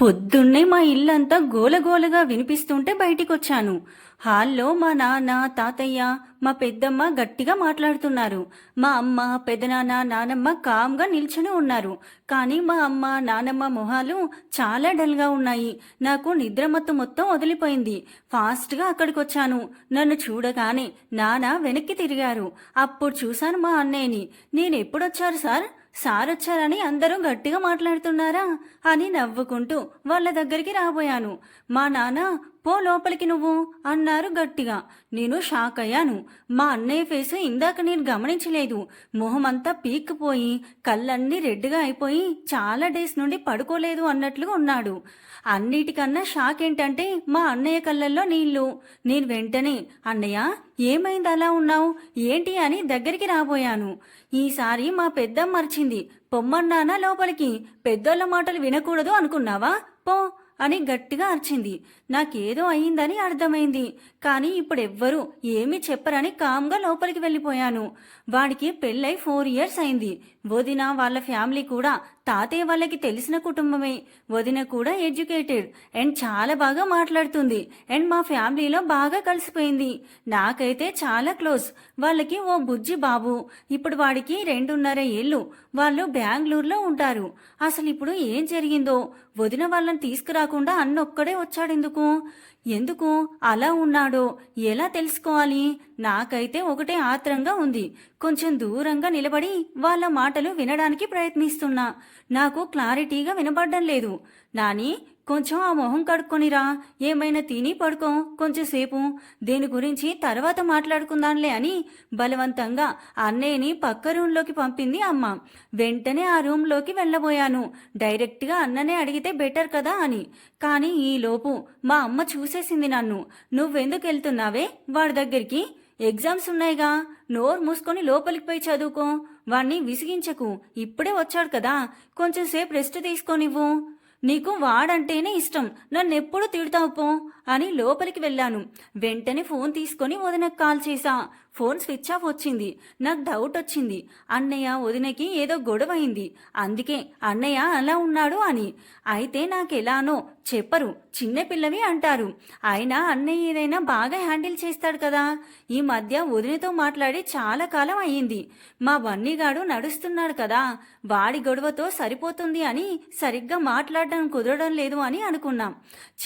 పొద్దున్నే మా ఇల్లంతా గోలగోలగా వినిపిస్తుంటే బయటికొచ్చాను. హాల్లో మా నాన్న తాతయ్య మా పెద్దమ్మ గట్టిగా మాట్లాడుతున్నారు. మా అమ్మ పెదనాన్న నానమ్మ కామ్గా నిల్చుని ఉన్నారు. కానీ మా అమ్మ నానమ్మ మొహాలు చాలా డల్గా ఉన్నాయి. నాకు నిద్రమత్తు మొత్తం వదిలిపోయింది. ఫాస్ట్గా అక్కడికి వచ్చాను నన్ను చూడగానే నాన్న వెనక్కి తిరిగారు. అప్పుడు చూశాను మా అన్నయ్యని. నేనెప్పుడొచ్చారు సార్? సార్ వచ్చారని అందరూ గట్టిగా మాట్లాడుతున్నారా అని నవ్వుకుంటూ వాళ్ళ దగ్గరికి రాబోయాను. మా నాన్న పో లోపలికి నువ్వు అన్నారు గట్టిగా. నేను షాక్ అయ్యాను. మా అన్నయ్య ఫేస్ ఇందాక నేను గమనించలేదు. మొహం అంతా పీక్కుపోయి కళ్ళన్నీ రెడ్గా అయిపోయి చాలా డేస్ నుండి పడుకోలేదు అన్నట్లుగా ఉన్నాడు. అన్నిటికన్నా షాక్ ఏంటంటే మా అన్నయ్య కళ్ళల్లో నీళ్ళు నేను వెంటనే అన్నయ్య ఏమైంది అలా ఉన్నావు? ఏంటి అని దగ్గరికి రాబోయాను. ఈసారి మా పెద్ద మర్చింది పొమ్మన్నానా లోపలికి? పెద్దోళ్ళ మాటలు వినకూడదు అనుకున్నావా? పో అని గట్టిగా అరిచింది. నాకేదో అయిందని అర్థమైంది. కానీ ఇప్పుడెవ్వరూ ఏమీ చెప్పరని కామ్గా లోపలికి వెళ్ళిపోయాను. వాడికి పెళ్ళై ఫోర్ ఇయర్స్ అయింది. వదిన వాళ్ళ ఫ్యామిలీ కూడా తాతయ్య వాళ్ళకి తెలిసిన కుటుంబమే. వదిన కూడా ఎడ్యుకేటెడ్. అండ్ చాలా బాగా మాట్లాడుతుంది. అండ్ మా ఫ్యామిలీలో బాగా కలిసిపోయింది. నాకైతే చాలా క్లోజ్. వాళ్ళకి ఓ బుజ్జి బాబు. ఇప్పుడు వాడికి రెండున్నర ఏళ్ళు. వాళ్ళు బెంగళూరులో ఉంటారు. అసలు ఇప్పుడు ఏం జరిగిందో వదిన వాళ్ళని తీసుకురాకుండా అన్నొక్కడే వచ్చాడెందుకు? ఎందుకు? అలా ఉన్నాడో ఎలా తెలుసుకోవాలి? నాకైతే ఒకటే ఆత్రంగా ఉంది. కొంచెం దూరంగా నిలబడి వాళ్ళ మాటలు వినడానికి ప్రయత్నిస్తున్నా. నాకు క్లారిటీగా వినబడ్డం లేదు. నాని కొంచెం ఆ మొహం కడుక్కొనిరా. ఏమైనా తిని పడుకో. కొంచెంసేపు. దేని గురించి తర్వాత మాట్లాడుకుందాంలే అని బలవంతంగా అన్నయ్యని పక్క రూమ్లోకి పంపింది అమ్మ. వెంటనే ఆ రూమ్లోకి వెళ్ళబోయాను. డైరెక్ట్గా అన్ననే అడిగితే బెటర్ కదా అని. కానీ ఈలోపు మా అమ్మ చూసేసింది నన్ను. నువ్వెందుకు వెళ్తున్నావే? వాడి దగ్గరికి ఎగ్జామ్స్ ఉన్నాయిగా. నోరు మూసుకొని లోపలికి పోయి చదువుకో. వాణ్ణి విసిగించకు. ఇప్పుడే వచ్చాడు కదా. కొంచెం సేపు రెస్ట్ తీసుకోనివ్వు. నీకు వాడంటేనే ఇష్టం. నన్నెప్పుడు తిడతావు పో అని లోపలికి వెళ్ళాను. వెంటనే ఫోన్ తీసుకొని వదినకు కాల్ చేశా. ఫోన్ స్విచ్ ఆఫ్ వచ్చింది. నాకు డౌట్ వచ్చింది. అన్నయ్య వదినకి ఏదో గొడవ అయింది అందుకే అన్నయ్య అలా ఉన్నాడు అని. అయితే నాకెలానో చెప్పరు. చిన్నపిల్లవి అంటారు. అయినా అన్నయ్య ఏదైనా బాగా హ్యాండిల్ చేస్తాడు కదా. ఈ మధ్య వదినతో మాట్లాడి చాలా కాలం అయ్యింది. మా బన్నీగాడు నడుస్తున్నాడు కదా. వాడి గొడవతో సరిపోతుంది అని సరిగ్గా మాట్లాడడం కుదరడం లేదు అని అనుకున్నాం.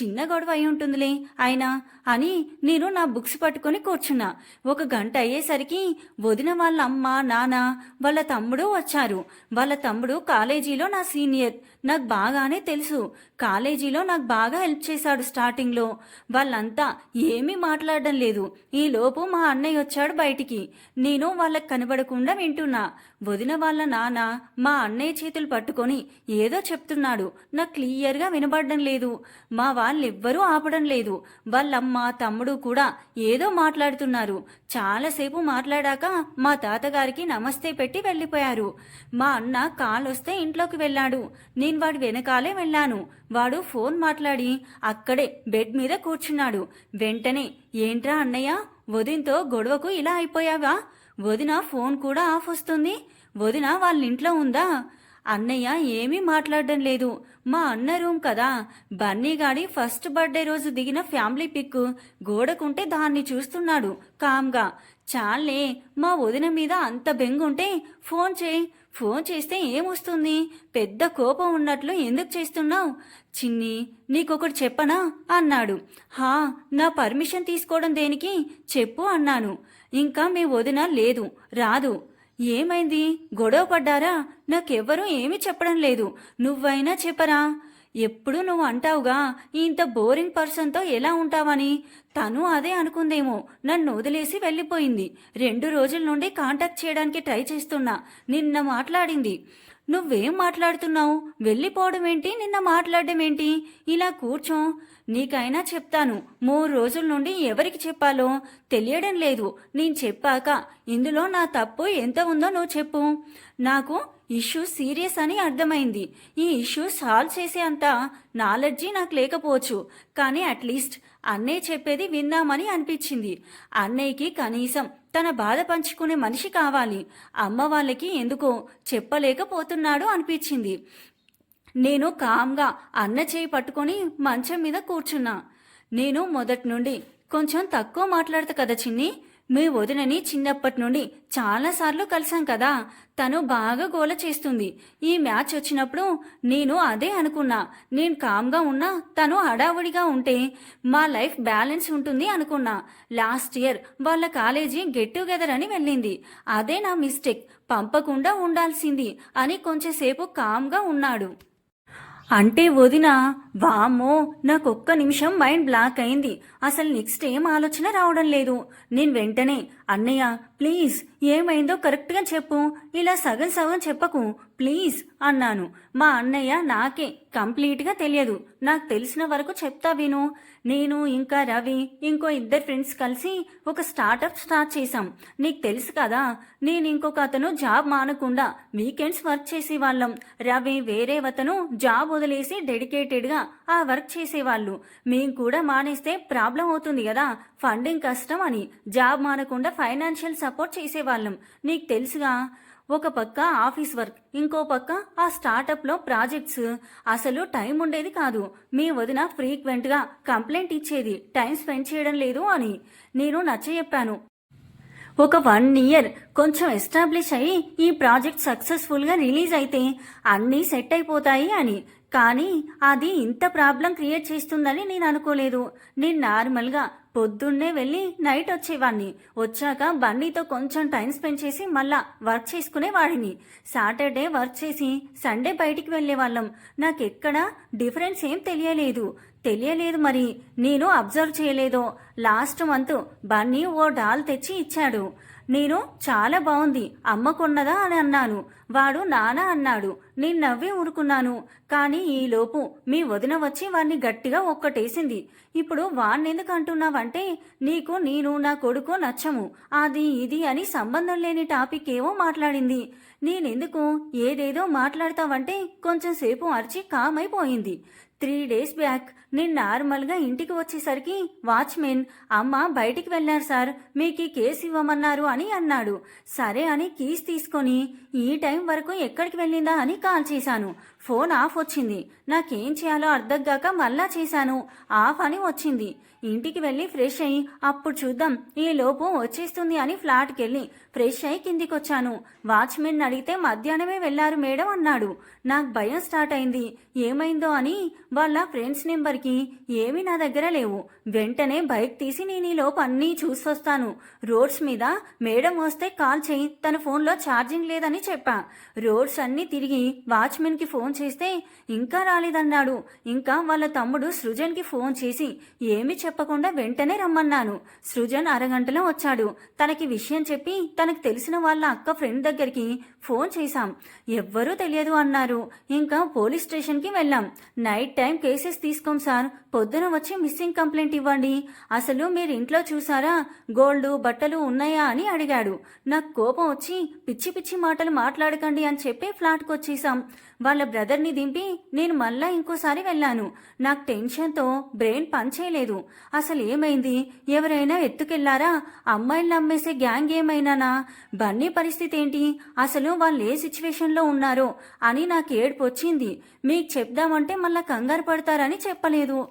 చిన్న గొడవ అయి ఉంటుందిలే. అయినా అని నేను నా బుక్స్ పట్టుకొని కూర్చున్నా. ఒక గంట అయ్యేసరికి వదిన వాళ్ళ అమ్మ నాన్న వాళ్ళ తమ్ముడు వచ్చారు. వాళ్ళ తమ్ముడు కాలేజీలో నా సీనియర్. నాకు బాగానే తెలుసు. కాలేజీలో నాకు బాగా హెల్ప్ చేశాడు స్టార్టింగ్లో. వాళ్ళంతా ఏమీ మాట్లాడడం లేదు. ఈ లోపు మా అన్నయ్య వచ్చాడు బయటికి. నేను వాళ్ళకి కనబడకుండా వింటున్నా. వదిన వాళ్ళ నాన్న మా అన్నయ్య చేతులు పట్టుకొని ఏదో చెప్తున్నాడు. నాకు క్లియర్గా వినబడడం లేదు. మా వాళ్ళెవ్వరూ ఆపడం లేదు. వాళ్ళమ్మ తమ్ముడు కూడా ఏదో మాట్లాడుతున్నారు. చాలాసేపు మాట్లాడాక మా తాతగారికి నమస్తే పెట్టి వెళ్ళిపోయారు. మా అన్న కాలు వస్తే ఇంట్లోకి వెళ్ళాడు. నేను వాడి వెనకాలే వెళ్ళాను. వాడు ఫోన్ మాట్లాడి అక్కడే బెడ్ మీద కూర్చున్నాడు. వెంటనే ఏంట్రా అన్నయ్య వదినతో గొడవకు ఇలా అయిపోయావా? వదిన ఫోన్ కూడా ఆఫ్ వస్తుంది. వదిన వాళ్ళ ఇంట్లో ఉందా? అన్నయ్య ఏమీ మాట్లాడడం లేదు. మా అన్న రూమ్ కదా. బన్నీగాడి ఫస్ట్ బర్త్డే రోజు దిగిన ఫ్యామిలీ పిక్. గోడకుంటే దాన్ని చూస్తున్నాడు. కామ్గా చాలే మా వదిన మీద అంత బెంగుంటే ఫోన్ చేయి. ఫోన్ చేస్తే ఏమొస్తుంది? పెద్ద కోపం ఉన్నట్లు ఎందుకు చేస్తున్నావు? చిన్ని నీకొకటి చెప్పనా? అన్నాడు. హా నా పర్మిషన్ తీసుకోవడం దేనికి? చెప్పు అన్నాను. ఇంకా మీ వదిన లేదు రాదు. ఏమైంది? గొడవ పడ్డారా? నాకెవ్వరూ ఏమీ చెప్పడం లేదు. నువ్వైనా చెప్పరా? ఎప్పుడు నువ్వు అంటావుగా ఇంత బోరింగ్ పర్సన్తో ఎలా ఉంటావని? తను అదే అనుకుందేమో. నన్ను వదిలేసి వెళ్ళిపోయింది. రెండు రోజుల నుండి కాంటాక్ట్ చేయడానికి ట్రై చేస్తున్నా. నిన్న మాట్లాడింది. నువ్వేం మాట్లాడుతున్నావు? వెళ్ళిపోవడం ఏంటి? నిన్న మాట్లాడడం ఏంటి? ఇలా కూర్చో. నీకైనా చెప్తాను. మూడు రోజుల నుండి ఎవరికి చెప్పాలో? తెలియడం లేదు. నేను చెప్పాక ఇందులో నా తప్పు ఎంత ఉందో నువ్వు చెప్పు. నాకు ఇష్యూ సీరియస్ అని అర్థమైంది. ఈ ఇష్యూ సాల్వ్ చేసే అంత నాలెడ్జి నాకు లేకపోవచ్చు. కానీ అట్లీస్ట్ అన్నయ్య చెప్పేది విందామని అనిపించింది. అన్నయ్యకి కనీసం తన బాధ పంచుకునే మనిషి కావాలి. అమ్మ వాళ్ళకి ఎందుకో చెప్పలేకపోతున్నాడు అనిపించింది. నేను కామ్గా అన్న చేయి పట్టుకొని మంచం మీద కూర్చున్నా. నేను మొదటి నుండి కొంచెం తక్కువ మాట్లాడతా కదా చిన్ని? మీ వదినని చిన్నప్పటి నుండి చాలాసార్లు కలిసాం కదా. తను బాగా గోల చేస్తుంది. ఈ మ్యాచ్ వచ్చినప్పుడు నేను అదే అనుకున్నా. నేను కామ్గా ఉన్నా తను హడావుడిగా ఉంటే మా లైఫ్ బ్యాలెన్స్ ఉంటుంది అనుకున్నా. లాస్ట్ ఇయర్ వాళ్ళ కాలేజీ గెట్ టుగెదర్ అని వెళ్ళింది. అదే నా మిస్టేక్. పంపకుండా ఉండాల్సింది అని కొంచెంసేపు కామ్గా ఉన్నాడు. అంటే వదిన వామ్మో నాకు ఒక్క నిమిషం మైండ్ బ్లాక్ అయింది. అసలు నెక్స్ట్ ఏం ఆలోచన రావడం లేదు. నేను వెంటనే అన్నయ్య ప్లీజ్ ఏమైందో కరెక్ట్గా చెప్పు. ఇలా సగం సగం చెప్పకు. ప్లీజ్ అన్నాను. మా అన్నయ్య నాకే కంప్లీట్గా తెలియదు. నాకు తెలిసిన వరకు చెప్తా విను. నేను ఇంకా రవి ఇంకో ఇద్దరు ఫ్రెండ్స్ కలిసి ఒక స్టార్టప్ స్టార్ట్ చేశాం. నీకు తెలుసు కదా నేను ఇంకొక అతను జాబ్ మానకుండా వీకెండ్స్ వర్క్ చేసేవాళ్ళం. రవి వేరే అతను జాబ్ వదిలేసి డెడికేటెడ్గా ఆ వర్క్ చేసేవాళ్ళు. మేము కూడా మానేస్తే ప్రాబ్లం అవుతుంది కదా. ఫండింగ్ కష్టం అని. జాబ్ మానకుండా ఫైనాన్షియల్ సపోర్ట్ చేసేవాళ్ళం. నీకు తెలుసుగా ఒక పక్క ఆఫీస్ వర్క్ ఇంకో పక్క ఆ స్టార్టప్లో ప్రాజెక్ట్స్. అసలు టైం ఉండేది కాదు. మీ వదిన ఫ్రీక్వెంట్గా కంప్లైంట్ ఇచ్చేది. టైం స్పెండ్ చేయడం లేదు అని. నేను నచ్చజెప్పాను ఒక వన్ ఇయర్ కొంచెం ఎస్టాబ్లిష్ అయ్యి ఈ ప్రాజెక్ట్ సక్సెస్ఫుల్గా రిలీజ్ అయితే అన్నీ సెట్ అయిపోతాయి అని. కానీ అది ఇంత ప్రాబ్లం క్రియేట్ చేస్తుందని నేను అనుకోలేదు. నేను నార్మల్గా పొద్దున్నే వెళ్ళి నైట్ వచ్చేవాడిని వచ్చాక బండితో కొంచెం టైం స్పెండ్ చేసి మళ్ళా వర్క్ చేసుకునేవాడిని సాటర్డే వర్క్ చేసి సండే బయటికి వెళ్ళేవాళ్ళం. నాకెక్కడ డిఫరెన్స్ ఏం తెలియలేదు. తెలియలేదు మరి. నేను అబ్జర్వ్ చేయలేదో. లాస్ట్ మంత్ బన్నీ ఓ డాల్ తెచ్చి ఇచ్చాడు. నేను చాలా బాగుంది అమ్మ కొన్నదా అని అన్నాను. వాడు నానా అన్నాడు నేను నవ్వి ఊరుకున్నాను. కానీ ఈలోపు మీ వదిన వచ్చి వాణ్ణి గట్టిగా ఒక్కటేసింది. ఇప్పుడు వాణ్ణెందుకు అంటున్నావంటే నీకు నేను నా కొడుకు నచ్చము. అది ఇది అని సంబంధం లేని టాపిక్ ఏవో మాట్లాడింది. నేనెందుకు? ఏదేదో మాట్లాడతావంటే కొంచెం సేపు అరిచి కామైపోయింది. త్రీ డేస్ బ్యాక్ నేను నార్మల్గా ఇంటికి వచ్చేసరికి వాచ్మెన్ అమ్మ బయటికి వెళ్ళారు సార్ మీకు కేసు ఇవ్వమన్నారు అని అన్నాడు. సరే అని కీస్ తీసుకొని ఈ టైం వరకు ఎక్కడికి వెళ్ళిందా అని కాల్ చేశాను. ఫోన్ ఆఫ్ వచ్చింది. నాకేం చేయాలో అర్థం కాక మళ్ళా చేశాను. ఆఫ్ అని వచ్చింది. ఇంటికి వెళ్ళి ఫ్రెష్ అయ్యి అప్పుడు చూద్దాం ఈ లోపు వచ్చేస్తుంది అని ఫ్లాట్కి వెళ్ళి ఫ్రెష్ అయ్యి కిందికొచ్చాను. వాచ్మెన్ అడిగితే మధ్యాహ్నమే వెళ్ళారు మేడం అన్నాడు. నాకు భయం స్టార్ట్ అయింది. ఏమైందో అని వాళ్ళ ఫ్రెండ్స్ నెంబర్కి ఏమీ నా దగ్గర లేవు. వెంటనే బైక్ తీసి నేను ఈ లోపు అన్నీ చూసొస్తాను. రోడ్స్ మీద మేడం వస్తే కాల్ చేయి తన ఫోన్లో ఛార్జింగ్ లేదని చెప్పా. రోడ్స్ అన్నీ తిరిగి వాచ్మెన్కి ఫోన్ చేస్తే ఇంకా రాలేదన్నాడు. ఇంకా వాళ్ళ తమ్ముడు సృజన్కి ఫోన్ చేసి ఏమి చెప్ప చెప్పకుండా వెంటనే రమ్మన్నాను. సృజన్ అరగంటలో వచ్చాడు. తనకి విషయం చెప్పి తనకు తెలిసిన వాళ్ళ అక్క ఫ్రెండ్ దగ్గరికి ఫోన్ చేశాం. ఎవ్వరూ తెలియదు అన్నారు. ఇంకా పోలీస్ స్టేషన్కి వెళ్ళాం. నైట్ టైం కేసెస్ తీసుకోం సార్. పొద్దున వచ్చి మిస్సింగ్ కంప్లైంట్ ఇవ్వండి. అసలు మీరు ఇంట్లో చూసారా? గోల్డ్ బట్టలు ఉన్నాయా అని అడిగాడు. నాకు కోపం వచ్చి పిచ్చి పిచ్చి మాటలు మాట్లాడకండి అని చెప్పి ఫ్లాట్కి వచ్చేసాం వాళ్ళ బ్రదర్ని దింపి నేను మళ్ళా ఇంకోసారి వెళ్ళాను. నాకు టెన్షన్తో బ్రెయిన్ పనిచేయలేదు. అసలు ఏమైంది? ఎవరైనా ఎత్తుకెళ్ళారా? అమ్మాయిలను అమ్మేసే గ్యాంగ్ ఏమైనానా? బన్నీ పరిస్థితి ఏంటి? అసలు వాళ్ళు ఏ సిచ్యువేషన్లో ఉన్నారో అని నాకు ఏడుపు వచ్చింది. మీకు చెప్దామంటే మళ్ళా కంగారు పడతారని చెప్పలేదు.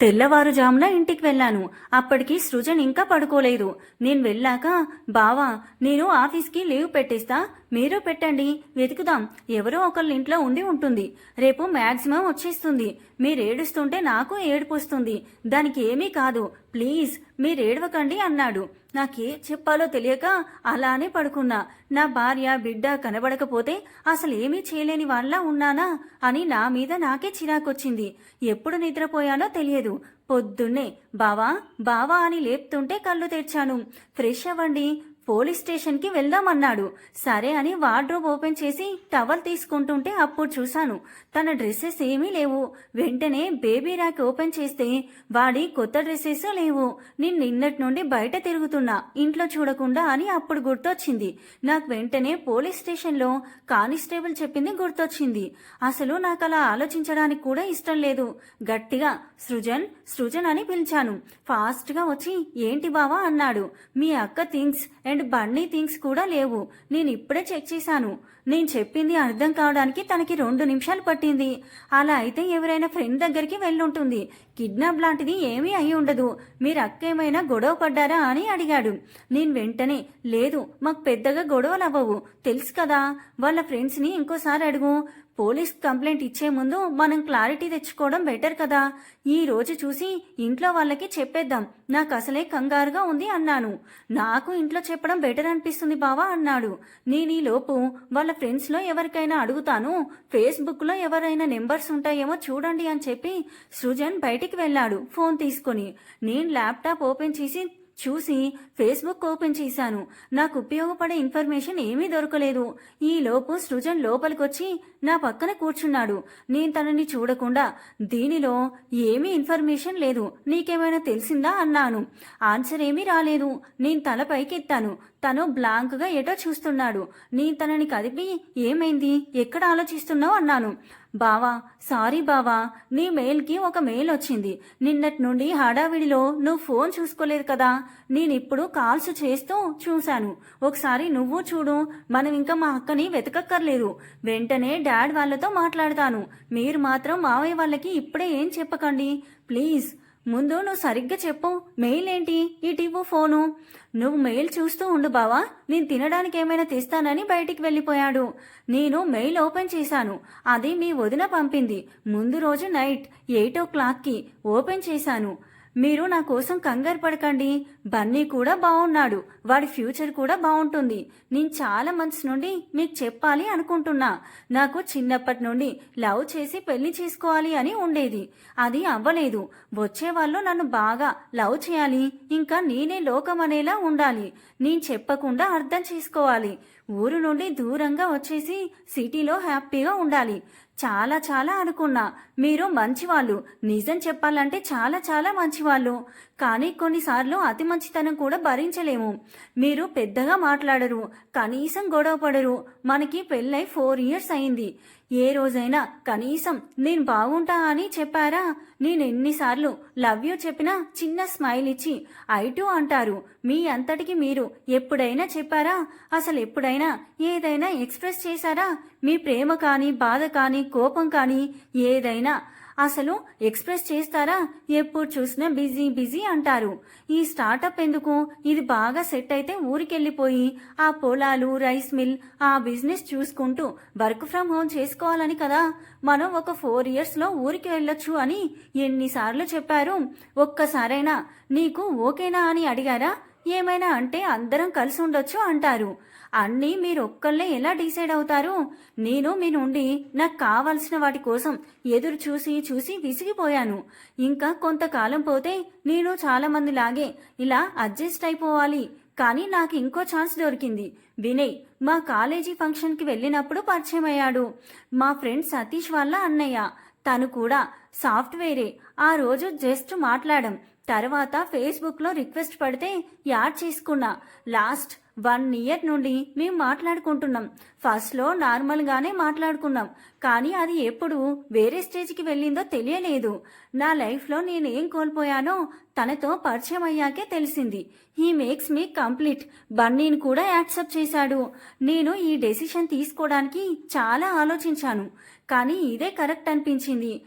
తెల్లవారుజామున ఇంటికి వెళ్ళాను. అప్పటికి సృజన్ ఇంకా పడుకోలేదు. నేను వెళ్ళాక బావా నేను ఆఫీస్కి లీవ్ పెట్టేస్తా. మీరు పెట్టండి వెతుకుదాం. ఎవరో ఒకళ్ళ ఇంట్లో ఉండి ఉంటుంది. రేపు మ్యాక్సిమం వచ్చేస్తుంది. మీరు ఏడుస్తుంటే నాకు ఏడుపు వస్తుంది దానికి ఏమీ కాదు. ప్లీజ్ మీరు ఏడవకండి అన్నాడు. నాకే చెప్పాలో తెలియక అలానే పడుకున్నా. నా భార్య బిడ్డ కనబడకపోతే అసలు ఏమీ చేయలేని వాళ్ళ ఉన్నానా అని నా మీద నాకే చిరాకొచ్చింది. ఎప్పుడు నిద్రపోయానో తెలియదు. పొద్దున్నే బావా బావా అని లేపుతుంటే కళ్ళు తెరిచాను. ఫ్రెష్ అవ్వండి పోలీస్ స్టేషన్కి వెళ్దామన్నాడు. సరే అని వార్డ్రోబ్ ఓపెన్ చేసి టవల్ తీసుకుంటుంటే అప్పుడు చూశాను. తన డ్రెస్సెస్ ఏమీ లేవు. వెంటనే బేబీ ర్యాక్ ఓపెన్ చేస్తే వాడి కొత్త డ్రెస్సెస్ లేవు. నేను నిన్నటి నుండి బయట తిరుగుతున్నా ఇంట్లో చూడకుండా అని అప్పుడు గుర్తొచ్చింది. నాకు వెంటనే పోలీస్ స్టేషన్లో కానిస్టేబుల్ చెప్పింది గుర్తొచ్చింది. అసలు నాకు అలా ఆలోచించడానికి కూడా ఇష్టం లేదు. గట్టిగా సృజన్ సృజన్ అని పిలిచాను. ఫాస్ట్గా వచ్చి ఏంటి బావా? అన్నాడు. మీ అక్క థింగ్స్ అండ్ బన్నీ థింగ్స్ కూడా లేవు. నేను ఇప్పుడే చెక్ చేశాను. నేను చెప్పింది అర్థం కావడానికి తనకి రెండు నిమిషాలు పట్టింది. అలా అయితే ఎవరైనా ఫ్రెండ్ దగ్గరికి వెళ్ళుంటుంది. కిడ్నాప్ లాంటిది ఏమీ అయి ఉండదు. మీరు అక్క ఏమైనా గొడవ పడ్డారా అని అడిగాడు. నేను వెంటనే లేదు మాకు పెద్దగా గొడవలు అవ్వవు తెలుసు కదా వాళ్ళ ఫ్రెండ్స్ని ఇంకోసారి అడుగు. పోలీస్ కంప్లైంట్ ఇచ్చే ముందు మనం క్లారిటీ తెచ్చుకోవడం బెటర్ కదా. ఈ రోజు చూసి ఇంట్లో వాళ్ళకి చెప్పేద్దాం. నాకు అసలే కంగారుగా ఉంది అన్నాను. నాకు ఇంట్లో చెప్పడం బెటర్ అనిపిస్తుంది బావా అన్నాడు. నేను ఈ లోపు వాళ్ళ ఫ్రెండ్స్లో ఎవరికైనా అడుగుతాను. ఫేస్బుక్లో ఎవరైనా నెంబర్స్ ఉంటాయేమో చూడండి అని చెప్పి సృజన్ బయటికి వెళ్ళాడు ఫోన్ తీసుకొని. నేను ల్యాప్టాప్ ఓపెన్ చేసి చూసి ఫేస్బుక్ ఓపెన్ చేశాను. నాకు ఉపయోగపడే ఇన్ఫర్మేషన్ ఏమీ దొరకలేదు. ఈ లోపు సృజన్ లోపలికొచ్చి నా పక్కన కూర్చున్నాడు. నేను తనని చూడకుండా దీనిలో ఏమీ ఇన్ఫర్మేషన్ లేదు. నీకేమైనా తెలిసిందా? అన్నాను. ఆన్సర్ ఏమీ రాలేదు. నేను తల పైకెత్తాను. తను బ్లాంక్గా ఎటో చూస్తున్నాడు. నీ తనని కదిపి ఏమైంది? ఎక్కడ ఆలోచిస్తున్నావు? అన్నాను. బావా సారీ బావా నీ మెయిల్కి ఒక మెయిల్ వచ్చింది. నిన్నటి నుండి హడావిడిలో నువ్వు ఫోన్ చూసుకోలేదు కదా? నేను ఇప్పుడు కాల్స్ చేస్తూ చూశాను. ఒకసారి నువ్వు చూడు మనం ఇంకా మా అక్కని వెతకక్కర్లేదు. వెంటనే డాడ్ వాళ్ళతో మాట్లాడతాను. మీరు మాత్రం మావయ్య వాళ్ళకి ఇప్పుడే ఏం చెప్పకండి. ప్లీజ్ ముందు నువ్వు సరిగ్గా చెప్పు. మెయిల్ ఏంటి? ఇటివ్వు ఫోను. నువ్వు మెయిల్ చూస్తూ ఉండు బావా. నేను తినడానికి ఏమైనా తెస్తానని బయటికి వెళ్ళిపోయాడు. నేను మెయిల్ ఓపెన్ చేశాను. అది మీ వదిన పంపింది. ముందు రోజు నైట్ ఎయిట్ ఓ క్లాక్కి ఓపెన్ చేశాను. మీరు నా కోసం కంగారు పడకండి. బన్నీ కూడా బాగున్నాడు వాడి ఫ్యూచర్ కూడా బాగుంటుంది నేను చాలా మంత్స్ నుండి మీకు చెప్పాలి అనుకుంటున్నా. నాకు చిన్నప్పటి నుండి లవ్ చేసి పెళ్ళి చేసుకోవాలి అని ఉండేది. అది అవ్వలేదు. వచ్చేవాళ్ళు నన్ను బాగా లవ్ చేయాలి. ఇంకా నేనే లోకం అనేలా ఉండాలి. నేను చెప్పకుండా అర్థం చేసుకోవాలి. ఊరు నుండి దూరంగా వచ్చేసి సిటీలో హ్యాపీగా ఉండాలి. చాలా చాలా అనుకున్నా. మీరు మంచివాళ్ళు. నిజం చెప్పాలంటే చాలా చాలా మంచివాళ్ళు. కానీ కొన్నిసార్లు అతి మంచితనం కూడా భరించలేము. మీరు పెద్దగా మాట్లాడరు. కనీసం గొడవ పడరు. మనకి పెళ్ళై ఫోర్ ఇయర్స్ అయింది. ఏ రోజైనా కనీసం నేను బాగుంటా అని చెప్పారా? నేను ఎన్నిసార్లు లవ్ యూ చెప్పినా చిన్న స్మైల్ ఇచ్చి ఐ టూ అంటారు. మీ అంతటికి మీరు ఎప్పుడైనా చెప్పారా? అసలు ఎప్పుడైనా ఏదైనా ఎక్స్ప్రెస్ చేశారా? మీ ప్రేమ కానీ బాధ కానీ కోపం కానీ ఏదైనా అసలు ఎక్స్ప్రెస్ చేస్తారా? ఎప్పుడు చూసినా బిజీ బిజీ అంటారు. ఈ స్టార్టప్ ఎందుకు? ఇది బాగా సెట్ అయితే ఊరికెళ్ళిపోయి ఆ పొలాలు రైస్ మిల్ ఆ బిజినెస్ చూసుకుంటూ వర్క్ ఫ్రమ్ హోమ్ చేసుకోవాలని కదా? మనం ఒక ఫోర్ ఇయర్స్లో ఊరికి వెళ్ళొచ్చు అని ఎన్నిసార్లు చెప్పారు. ఒక్కసారైనా నీకు ఓకేనా అని అడిగారా? ఏమైనా అంటే అందరం కలిసి ఉండొచ్చు అంటారు. అన్నీ మీరు ఒక్కళ్ళే ఎలా డిసైడ్ అవుతారు? నేను మీ నుండి నాకు కావాల్సిన వాటి కోసం ఎదురు చూసి చూసి విసిగిపోయాను. ఇంకా కొంతకాలం పోతే నేను చాలామంది లాగే ఇలా అడ్జస్ట్ అయిపోవాలి. కానీ నాకు ఇంకో ఛాన్స్ దొరికింది. వినయ్ మా కాలేజీ ఫంక్షన్కి వెళ్ళినప్పుడు పరిచయం అయ్యాడు మా ఫ్రెండ్ సతీష్ వాళ్ళ అన్నయ్య. తను కూడా సాఫ్ట్వేరే. ఆ రోజు జస్ట్ మాట్లాడం. తర్వాత ఫేస్బుక్లో రిక్వెస్ట్ పడితే యాడ్ చేసుకున్నా. లాస్ట్ వన్ ఇయర్ నుండి మేము మాట్లాడుకుంటున్నాం. ఫస్ట్లో నార్మల్గానే మాట్లాడుకున్నాం. కానీ అది ఎప్పుడు వేరే స్టేజ్కి వెళ్ళిందో తెలియలేదు. నా లైఫ్లో నేను ఏం కోల్పోయానో తనతో పరిచయం అయ్యాకే తెలిసింది. He makes me complete. బన్నీని కూడా యాక్సెప్ట్ చేశాడు. నేను ఈ డెసిషన్ తీసుకోవడానికి చాలా ఆలోచించాను. కానీ ఇదే కరెక్ట్ అనిపించింది.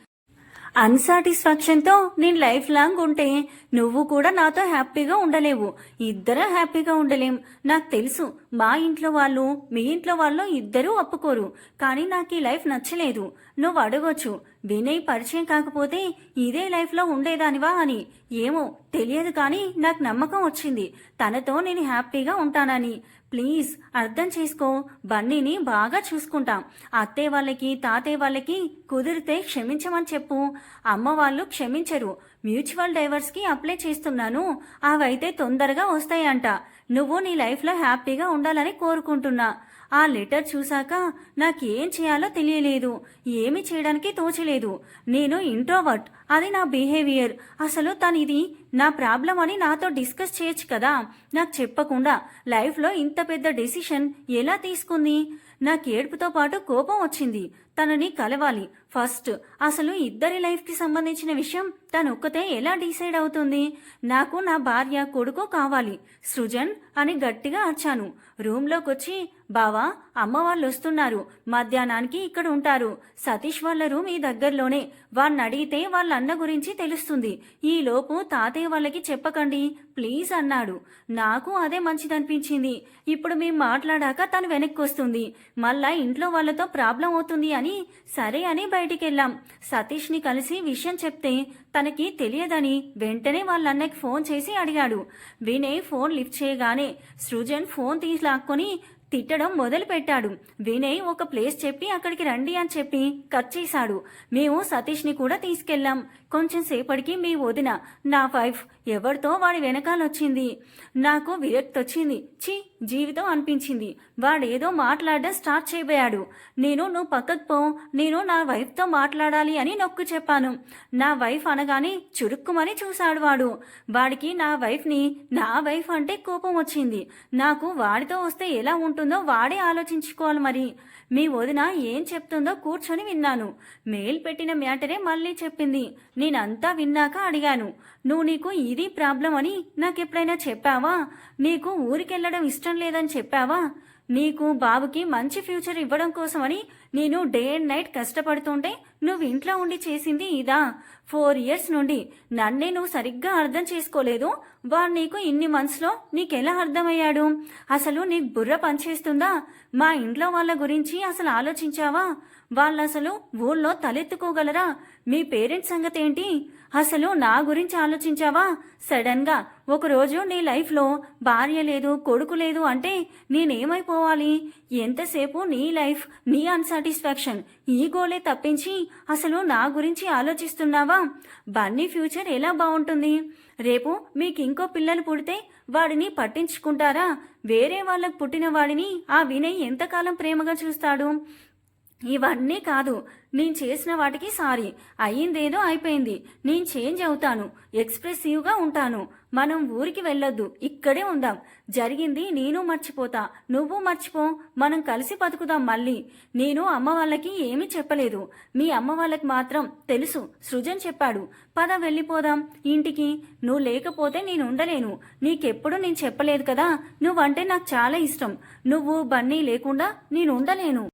అన్సాటిస్ఫాక్షన్తో నేను లైఫ్ లాంగ్ ఉంటే నువ్వు కూడా నాతో హ్యాపీగా ఉండలేవు. ఇద్దరం హ్యాపీగా ఉండలేం. నాకు తెలుసు మా ఇంట్లో వాళ్ళు మీ ఇంట్లో వాళ్ళు ఇద్దరూ ఒప్పుకోరు. కానీ నాకు ఈ లైఫ్ నచ్చలేదు. నువ్వు అడగొచ్చు వినయ్ పరిచయం కాకపోతే ఇదే లైఫ్లో ఉండేదానివా అని. ఏమో తెలియదు కానీ నాకు నమ్మకం వచ్చింది. తనతో నేను హ్యాపీగా ఉంటానని. ప్లీజ్ అర్థం చేసుకో. బన్నీని బాగా చూసుకుంటాం. అత్తయ్య వాళ్ళకి తాతయ్య వాళ్ళకి కుదిరితే క్షమించమని చెప్పు. అమ్మ వాళ్ళు క్షమించరు. మ్యూచువల్ డైవర్స్కి అప్లై చేస్తున్నాను. అవైతే తొందరగా వస్తాయంట. నువ్వు నీ లైఫ్లో హ్యాపీగా ఉండాలని కోరుకుంటున్నా. ఆ లెటర్ చూశాక నాకేం చేయాలో తెలియలేదు. ఏమి చేయడానికి తోచలేదు. నేను ఇంట్రోవర్ట్. అది నా బిహేవియర్. అసలు తను ఇది నా ప్రాబ్లం అని నాతో డిస్కస్ చేయొచ్చు కదా. నాకు చెప్పకుండా లైఫ్లో ఇంత పెద్ద డెసిషన్ ఎలా తీసుకుంది? నాకు ఏడుపుతో పాటు కోపం వచ్చింది. తనని కలవాలి. ఫస్ట్ అసలు ఇద్దరి లైఫ్కి సంబంధించిన విషయం తను ఒక్కతే ఎలా డిసైడ్ అవుతుంది? నాకు నా భార్య కొడుకు కావాలి. సృజన్ అని గట్టిగా అర్చాను. రూమ్లోకి వచ్చి బావా అమ్మ వాళ్ళు వస్తున్నారు మధ్యాహ్నానికి ఇక్కడ ఉంటారు సతీష్ వాళ్ళ రూమ్ ఈ దగ్గరలోనే. వాళ్ళని అడిగితే వాళ్ళ అన్న గురించి తెలుస్తుంది. ఈలోపు తాతయ్య వాళ్ళకి చెప్పకండి. ప్లీజ్ అన్నాడు. నాకు అదే మంచిదనిపించింది. ఇప్పుడు మేము మాట్లాడాక తను వెనక్కి వస్తుంది మళ్ళా ఇంట్లో వాళ్ళతో ప్రాబ్లం అవుతుంది అని సరే అని బయటికి వెళ్ళాం సతీష్ని కలిసి విషయం చెప్తే తనకి తెలియదని వెంటనే వాళ్ళ అన్నకి ఫోన్ చేసి అడిగాడు. వినయ్ ఫోన్ లిఫ్ట్ చేయగానే సృజన్ ఫోన్ తీసి లాక్కొని తిట్టడం మొదలుపెట్టాడు. వినయ్ ఒక ప్లేస్ చెప్పి అక్కడికి రండి అని చెప్పి కట్ చేశాడు. మేము సతీష్ని కూడా తీసుకెళ్ళాం. కొంచెం సేపటికి మీ వదిన నా వైఫ్ ఎవరితో వాడి వెనకాలొచ్చింది? నాకు విరక్తి వచ్చింది ఛీ జీవితం అనిపించింది. వాడేదో మాట్లాడడం స్టార్ట్ చేయబోయాడు. నేను నువ్వు పక్కకు పో. నేను నా వైఫ్తో మాట్లాడాలి అని నొక్కు చెప్పాను. నా వైఫ్ అనగానే చురుక్కుమని చూశాడు వాడు. వాడికి నా వైఫ్ని నా వైఫ్ అంటే కోపం వచ్చింది. నాకు వాడితో వస్తే ఎలా ఉంటుందో వాడే ఆలోచించుకోవాలి మరి. మీ వదిన ఏం చెప్తుందో కూర్చొని విన్నాను. మెయిల్ పెట్టిన మ్యాటరే మళ్ళీ చెప్పింది. నేనంతా విన్నాక అడిగాను. నువ్వు నీకు ఇది ప్రాబ్లం అని నాకెప్పుడైనా చెప్పావా? నీకు ఊరికెళ్ళడం ఇష్టం లేదని చెప్పావా? నీకు బాబుకి మంచి ఫ్యూచర్ ఇవ్వడం కోసమని నేను డే అండ్ నైట్ కష్టపడుతుంటే నువ్వు ఇంట్లో ఉండి చేసింది ఇదా? ఫోర్ ఇయర్స్ నుండి నన్నే నువ్వు సరిగ్గా అర్థం చేసుకోలేదు. వాడు నీకు ఇన్ని మంత్స్లో నీకెలా అర్థమయ్యాడు? అసలు నీకు బుర్ర పనిచేస్తుందా? మా ఇంట్లో వాళ్ళ గురించి అసలు ఆలోచించావా? వాళ్ళు అసలు ఊళ్ళో తలెత్తుకోగలరా? మీ పేరెంట్స్ సంగతి ఏంటి అసలు నా గురించి ఆలోచించావా? సడన్గా ఒకరోజు నీ లైఫ్లో భార్య లేదు కొడుకు లేదు అంటే నేనేమైపోవాలి? ఎంతసేపు నీ లైఫ్ నీ అన్సాటిస్ఫాక్షన్ ఈ గోలే తప్పించి అసలు నా గురించి ఆలోచిస్తున్నావా? బన్నీ ఫ్యూచర్ ఎలా బాగుంటుంది రేపు మీకు ఇంకో పిల్లలు పుడితే వాడిని పట్టించుకుంటారా? వేరే వాళ్ళకు పుట్టిన వాడిని ఆ వినయ్ ఎంతకాలం ప్రేమగా చూస్తాడు? ఇవన్నీ కాదు. నేను చేసిన వాటికి సారీ. అయ్యిందేదో అయిపోయింది. నేను చేంజ్ అవుతాను. ఎక్స్ప్రెసివ్గా ఉంటాను. మనం ఊరికి వెళ్ళొద్దు. ఇక్కడే ఉందాం. జరిగింది నేను మర్చిపోతా. నువ్వు మర్చిపో. మనం కలిసి బతుకుదాం మళ్ళీ. నేను అమ్మ వాళ్ళకి ఏమీ చెప్పలేదు. మీ అమ్మ వాళ్ళకి మాత్రం తెలుసు. సృజన్ చెప్పాడు. పద వెళ్ళిపోదాం. ఇంటికి. నువ్వు లేకపోతే నేను ఉండలేను. నీకెప్పుడు నేను చెప్పలేదు కదా. నువ్వంటే నాకు చాలా ఇష్టం. నువ్వు బన్నీ లేకుండా నేను ఉండలేను.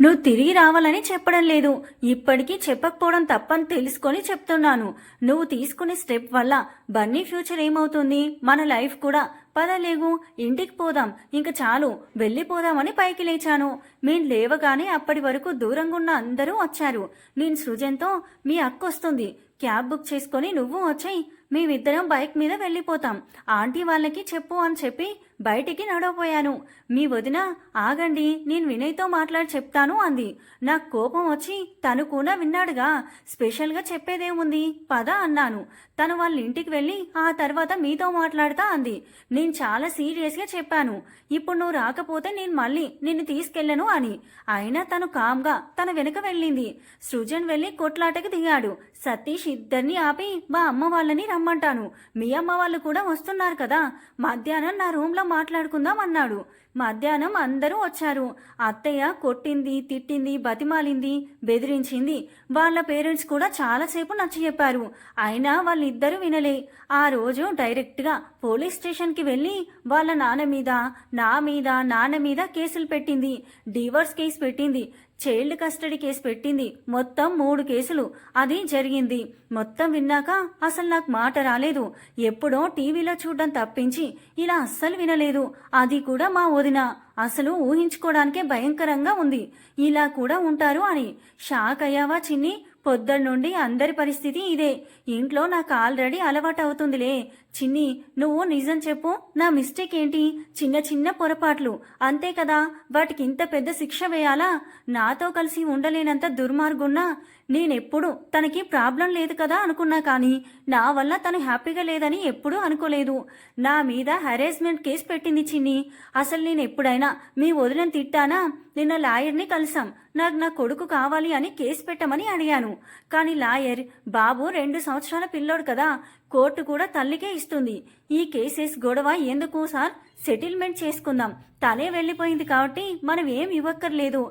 నువ్వు తిరిగి రావాలని చెప్పడం లేదు. ఇప్పటికీ చెప్పకపోవడం తప్పని తెలుసుకొని చెప్తున్నాను. నువ్వు తీసుకునే స్టెప్ వల్ల బన్నీ ఫ్యూచర్ ఏమవుతుంది? మన లైఫ్ కూడా. పదలేగు ఇంటికి పోదాం. ఇంక చాలు వెళ్ళిపోదామని పైకి లేచాను. మేము లేవగానే అప్పటి వరకు దూరంగా ఉన్న అందరూ వచ్చారు. నేను సృజన్తో మీ అక్క వస్తుంది. క్యాబ్ బుక్ చేసుకొని నువ్వు వచ్చాయి. మేమిద్దరం బైక్ మీద వెళ్ళిపోతాం. ఆంటీ వాళ్ళకి చెప్పు అని చెప్పి బయటికి నడవపోయాను మీ వదిన ఆగండి నేను వినయ్తో మాట్లాడి చెప్తాను అంది. నాకు కోపం వచ్చి తను కూడా విన్నాడుగా. స్పెషల్గా చెప్పేదేముంది? పద అన్నాను. తను వాళ్ళ ఇంటికి వెళ్ళి ఆ తర్వాత మీతో మాట్లాడతా అంది. నేను చాలా సీరియస్గా చెప్పాను. ఇప్పుడు నువ్వు రాకపోతే నేను మళ్ళీ నిన్ను తీసుకెళ్ళను అని. అయినా తను కామ్గా తన వెనుక వెళ్ళింది. సృజన్ వెళ్ళి కొట్లాటకి దిగాడు. సతీష్ ఇద్దరిని ఆపి మా అమ్మ వాళ్ళని రమ్మంటాను. మీ అమ్మ వాళ్ళు కూడా వస్తున్నారు కదా. మధ్యాహ్నం నా రూమ్లో మాట్లాడుకుందాం అన్నాడు. మధ్యాహ్నం అందరూ వచ్చారు. అత్తయ్య కొట్టింది తిట్టింది బతిమాలింది బెదిరించింది. వాళ్ళ పేరెంట్స్ కూడా చాలాసేపు నచ్చ చెప్పారు అయినా వాళ్ళిద్దరూ వినలే. ఆ రోజు డైరెక్ట్గా పోలీస్ స్టేషన్కి వెళ్ళి వాళ్ళ నాన్న మీద నా మీద నాన్న మీద కేసులు పెట్టింది. డివోర్స్ కేసు పెట్టింది. చైల్డ్ కస్టడీ కేసు పెట్టింది. మొత్తం మూడు కేసులు. అది జరిగింది. మొత్తం విన్నాక అసలు నాకు మాట రాలేదు. ఎప్పుడో టీవీలో చూడడం తప్పించి ఇలా అస్సలు వినలేదు. అది కూడా మా వదిన. అసలు ఊహించుకోవడానికే భయంకరంగా ఉంది. ఇలా కూడా ఉంటారు అని. షాక్ అయ్యావా చిన్ని? పొద్దున్న నుండి అందరి పరిస్థితి ఇదే. ఇంట్లో నాకు ఆల్రెడీ అలవాటు అవుతుందిలే. చిన్ని నువ్వు నిజం చెప్పు. నా మిస్టేక్ ఏంటి? చిన్న చిన్న పొరపాట్లు. అంతే కదా? వాటికి ఇంత పెద్ద శిక్ష వేయాలా? నాతో కలిసి ఉండలేనంత దుర్మార్గున్నా? నేనెప్పుడు తనకి ప్రాబ్లం లేదు కదా అనుకున్నా కానీ నా వల్ల తను హ్యాపీగా లేదని ఎప్పుడూ అనుకోలేదు. నా మీద హెరాస్మెంట్ కేసు పెట్టింది చిన్ని. అసలు నేను ఎప్పుడైనా మీ వదిన తిట్టానా? నిన్న లాయర్ని కలిసాం. నాకు నా కొడుకు కావాలి అని కేసు పెట్టమని అడిగాను. కానీ లాయర్ బాబు రెండు సంవత్సరాల పిల్లోడు కదా. కోర్టు కూడా తల్లికే ఇస్తుంది. ఈ కేసెస్ గొడవ ఎందుకు సార్? సెటిల్మెంట్ చేసుకుందాం. తనే వెళ్ళిపోయింది కాబట్టి మనం ఏం ఇవ్వక్కర్లేదు.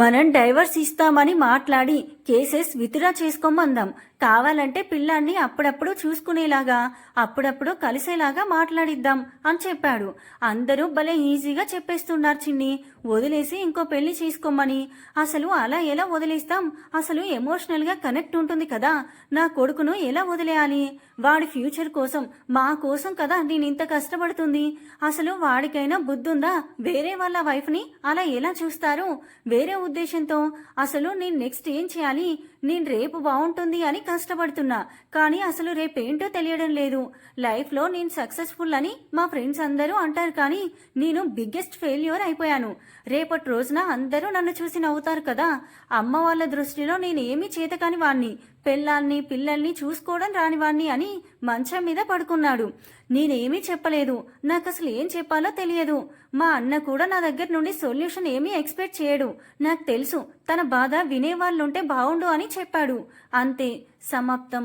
మనం డైవర్స్ ఇస్తామని మాట్లాడి కేసెస్ విత్డ్రా చేసుకోమందాం. కావాలంటే పిల్లాన్ని అప్పుడప్పుడు చూసుకునేలాగా అప్పుడప్పుడు కలిసేలాగా మాట్లాడిద్దాం అని చెప్పాడు. అందరూ భలే ఈజీగా చెప్పేస్తున్నారు చిన్ని. వదిలేసి ఇంకో పెళ్ళి చేసుకోమని. అసలు అలా ఎలా వదిలేస్తాం? అసలు ఎమోషనల్గా కనెక్ట్ ఉంటుంది కదా. నా కొడుకును ఎలా వదిలేయాలి? వాడి ఫ్యూచర్ కోసం మా కోసం కదా నేను ఇంత కష్టపడుతుంది. అసలు వాడికైనా బుద్ధుందా? వేరే వాళ్ళ వైఫ్ని అలా ఎలా చూస్తారు? వేరే ఉద్దేశంతో అసలు నేను నెక్స్ట్ ఏం చేయాలి? నేను రేపు బాగుంటుంది అని కష్టపడుతున్నా కానీ అసలు రేపేంటో తెలియడం లేదు. లైఫ్లో నేను సక్సెస్ఫుల్ అని మా ఫ్రెండ్స్ అందరూ అంటారు కానీ నేను బిగ్గెస్ట్ ఫెయిల్యూర్ అయిపోయాను. రేపటి రోజున అందరూ నన్ను చూసి నవ్వుతారు కదా. అమ్మ వాళ్ళ దృష్టిలో నేను ఏమీ చేతకాని వాణ్ణి పెళ్ళాన్ని పిల్లల్ని చూసుకోవడం రానివాణ్ణి అని మంచం మీద పడుకున్నాడు. నేనేమీ చెప్పలేదు. నాకు అసలు ఏం చెప్పాలో తెలియదు. మా అన్న కూడా నా దగ్గర నుండి సొల్యూషన్ ఏమీ ఎక్స్పెక్ట్ చేయడు. నాకు తెలుసు తన బాధ వినేవాళ్ళుంటే బావుండు అని చెప్పాడు. అంతే. సమాప్తం.